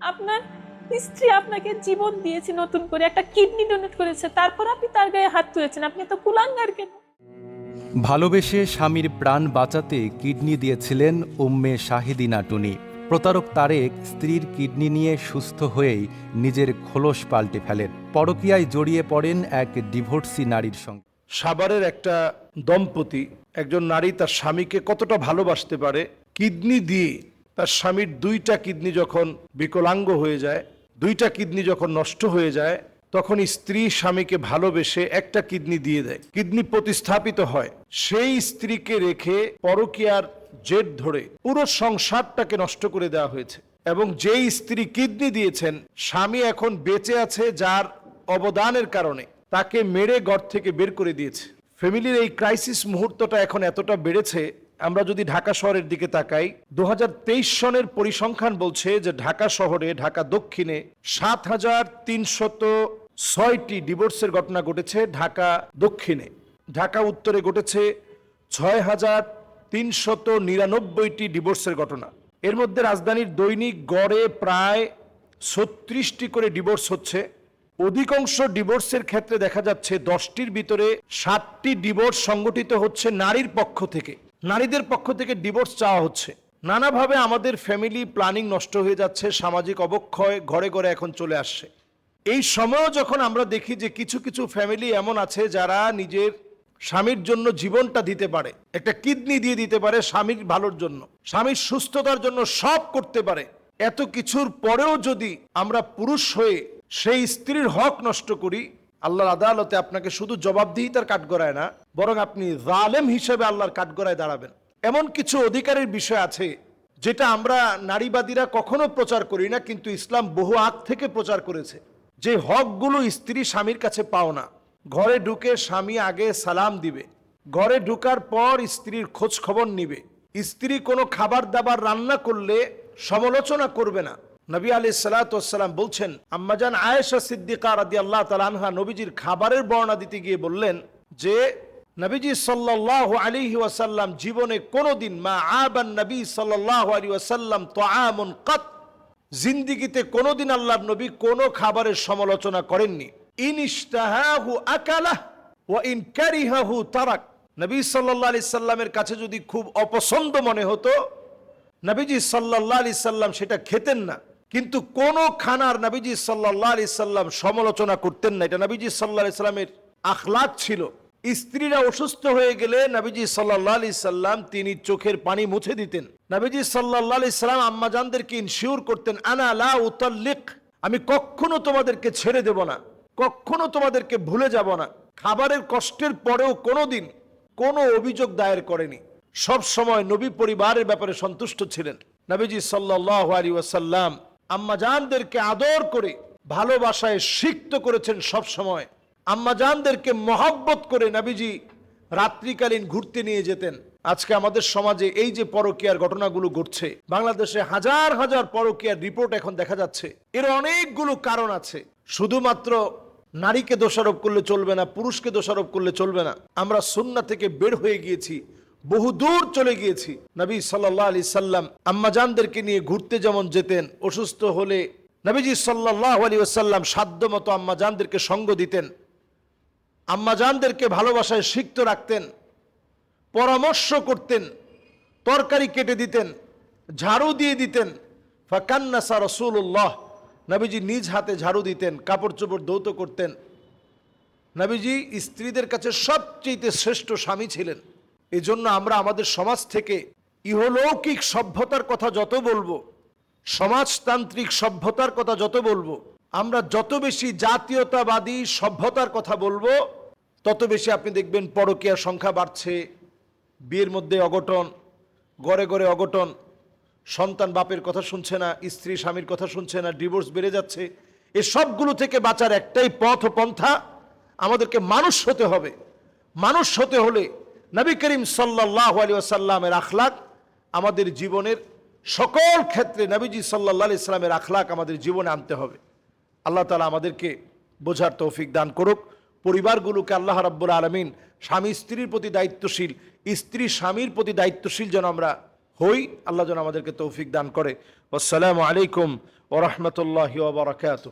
আপনার স্ত্রী আপনাকে জীবন দিয়েছে নতুন করে একটা কিডনি ডোনেট করেছে তারপর আপনি তার গায়ে হাত তুলেছেন আপনি তো কুলাঙ্গার কেন? ভালোবেসে স্বামীর প্রাণ বাঁচাতে কিডনি দিয়েছিলেন উম্মে শাহিদিনা টুনি প্রতারক তারেক স্ত্রীর কিডনি নিয়ে সুস্থ হয়েই নিজের খোলস পাল্টে ফেলেন। পরকীয়ায় জড়িয়ে পড়েন এক ডিভোর্সি নারীর সঙ্গে। সাভারের একটা দম্পতি একজন নারী তার স্বামীকে কতটা ভালোবাসতে পারে কিডনি দিয়ে তার স্বামীর দুইটা কিডনি যখন বিকলাঙ্গ হয়ে যায়, দুইটা কিডনি যখন নষ্ট হয়ে যায়, তখন স্ত্রী স্বামীকে ভালোবেসে একটা কিডনি দিয়ে দেয়। কিডনি প্রতিস্থাপিত হয়। সেই স্ত্রীকে রেখে পরকীয়ার জেট ধরে পুরো সংসারটাকে নষ্ট করে দেওয়া হয়েছে এবং যেই স্ত্রী কিডনি দিয়েছেন, স্বামী এখন বেঁচে আছে যার অবদানের কারণে। তাকে মেরে ঘর থেকে বের করে দিয়েছে। ফ্যামিলির এই ক্রাইসিস মুহূর্তটা এখন এতটা বেড়েছে আমরা যদি ঢাকা শহরের দিকে তাকাই দু হাজার তেইশ সনের পরিসংখ্যান বলছে যে ঢাকা শহরে, ঢাকা দক্ষিণে সাত হাজার তিনশত ছয়টি ডিভোর্সের ঘটনা ঘটেছে ঢাকা দক্ষিণে। ঢাকা উত্তরে ঘটেছে ছয় হাজার তিনশত নিরানব্বইটি ডিভোর্সের ঘটনা। এর মধ্যে রাজধানীর দৈনিক গড়ে প্রায় ছত্রিশটি করে ডিভোর্স হচ্ছে। অধিকাংশ ডিভোর্সের ক্ষেত্রে দেখা যাচ্ছে দশটির ভিতরে সাতটি ডিভোর্স সংগঠিত হচ্ছে নারীর পক্ষ থেকে। নারীদের পক্ষ থেকে ডিভোর্স চাওয়া হচ্ছে। নানাভাবে আমাদের ফ্যামিলি প্ল্যানিং নষ্ট হয়ে যাচ্ছে, সামাজিক অবক্ষয় ঘরে ঘরে এখন চলে আসছে। এই সময়ও যখন আমরা দেখি যে কিছু কিছু ফ্যামিলি এমন আছে যারা নিজের স্বামীর জন্য জীবনটা দিতে পারে, একটা কিডনি দিয়ে দিতে পারে স্বামীর ভালোর জন্য, স্বামীর সুস্থতার জন্য সব করতে পারে, এত কিছুর পরেও যদি আমরা পুরুষ হয়ে সেই স্ত্রীর হক নষ্ট করি, আল্লাহর আদালতে আপনাকে শুধু জবাবদিহিতার কাঠগড়ায় না বরং আপনি জালেম হিসেবে আল্লাহর কাঠগড়ায় দাঁড়াবেন। এমন কিছু অধিকারের বিষয় আছে, যেটা আমরা নারীবাদীরা কখনো প্রচার করি না, কিন্তু ইসলাম বহু আগ থেকে প্রচার করেছে। যে হকগুলো স্ত্রী স্বামীর কাছে পাও না, ঘরে ঢুকে স্বামী আগে সালাম দিবে। ঘরে ঢুকার পর স্ত্রীর খোঁজ খবর নিবে। স্ত্রী কোনো খাবার দাবার রান্না করলে সমালোচনা করবে না। নবী আলি সালাতাম বলছেন আম্মাজান আয়েশা সিদ্দিকা রাদি আল্লাহ তালানহা নবীজির খাবারের বর্ণনা দিতে গিয়ে বললেন যে নবীজি সাল্লাহ আলী ওয়াসাল্লাম জীবনে কোনো দিন মা আবান নবী সাল্লাহ আলী ওয়াসাল্লাম তো আমন কত, জিন্দিগিতে কোনো দিন আল্লাহ নবী কোনো খাবারের সমালোচনা করেননি। ইন ইশতাহাহু আকালাহ ওয়া ইন কারিহাহু তারাক। নবী সাল্লাল্লাহু আলাইহি সাল্লামের কাছে যদি খুব অপছন্দ মনে হতো, নবীজি সাল্লাল্লাহু আলাইহি সাল্লাম সেটা খেতেন না। কিন্তু কোন খানার নবীজি সাল্লাল্লাহু আলাইহি সাল্লাম সমালোচনা করতেন না। এটা নবীজি সাল্লাল্লাহু আলাইহি সাল্লামের আখলাক ছিল। স্ত্রীরা অসুস্থ হয়ে গেলে নবীজি সাল্লাল্লাহু আলাইহি সাল্লাম তিনি চোখের পানি মুছে দিতেন। নবীজি সাল্লাল্লাহু আলাইহি সাল্লাম আম্মাজানদেরকে ইনশিওর করতেন, আনা লা উতাল্লিক, আমি কখনো তোমাদেরকে ছেড়ে দেব না, কখনো তোমাদেরকে ভুলে যাব না। খাবারের কষ্টের পরেও কোনোদিন কোনো অভিযোগ দায়ের করেনি। সব সময় নবী পরিবারের ব্যাপারে সন্তুষ্ট ছিলেন। নবীজি সাল্লাহ আলী ওয়াসাল্লাম আম্মাজানদেরকে আদর করে ভালোবাসায় সিক্ত করেছেন সব সময়। আম্মাজানদেরকে মহব্বত করে নবীজি রাত্রিকালীন ঘুরতে নিয়ে যেতেন। আজকে আমাদের সমাজে এই যে পরকীয়ার ঘটনাগুলো ঘটছে, বাংলাদেশে হাজার হাজার পরকীয়ার রিপোর্ট এখন দেখা যাচ্ছে। এর অনেকগুলো কারণ আছে। শুধুমাত্র নারীকে দোষারোপ করলে চলবে না, পুরুষকে দোষারোপ করলে চলবে না। আমরা সুন্না থেকে বের হয়ে গিয়েছি, বহু দূর চলে গিয়েছি। নবী সাল্লাহ আলি সাল্লাম আম্মাজানদেরকে নিয়ে ঘুরতে যেমন যেতেন, অসুস্থ হলে নবীজি সাল্লাহ আলী ওসাল্লাম সাধ্য মতো আম্মাজানদেরকে সঙ্গ দিতেন। আম্মাজানদেরকে ভালোবাসায় সিক্ত রাখতেন, পরামর্শ করতেন, তরকারি কেটে দিতেন, ঝাড়ু দিয়ে দিতেন। ফাকান্নাসা রসুল্লাহ নবীজি নিজ হাতে ঝাড়ু দিতেন কাপড় চোপড় দৌত করতেন। নবীজি স্ত্রীদের কাছে সবচেয়ে শ্রেষ্ঠ স্বামী ছিলেন। এই জন্য আমরা আমাদের সমাজ থেকে ইহলৌকিক সভ্যতার কথা যত বলব, সমাজতান্ত্রিক সভ্যতার কথা যত বলব আমরা যত বেশি জাতীয়তাবাদী সভ্যতার কথা বলব, তত বেশি আপনি দেখবেন পরকীয়ার সংখ্যা বাড়ছে, বিয়ের মধ্যে অঘটন গড়ে গড়ে অঘটন, সন্তান বাপের কথা শুনছে না, স্ত্রী স্বামীর কথা শুনছে না, ডিভোর্স বেড়ে যাচ্ছে। এ সবগুলো থেকে বাঁচার একটাই পথ পন্থা আমাদেরকে মানুষ হতে হবে। মানুষ হতে হলে নবী করিম সাল্লাহ আলী আসাল্লামের আখলাক আমাদের জীবনের সকল ক্ষেত্রে নবীজি সাল্লাহ ইসলামের আখলাক আমাদের জীবনে আনতে হবে। আল্লাহ তালা আমাদেরকে বোঝার তৌফিক দান করুক। পরিবারগুলোকে আল্লাহ রাব্বুল আলমিন স্বামী স্ত্রীর প্রতি দায়িত্বশীল, স্ত্রী স্বামীর প্রতি দায়িত্বশীল যেন আমরা হই, আল্লাহ যেন আমাদেরকে তৌফিক দান করে। আসসালামু আলাইকুম ওরহমতুল্লাহ ওবরাকাতু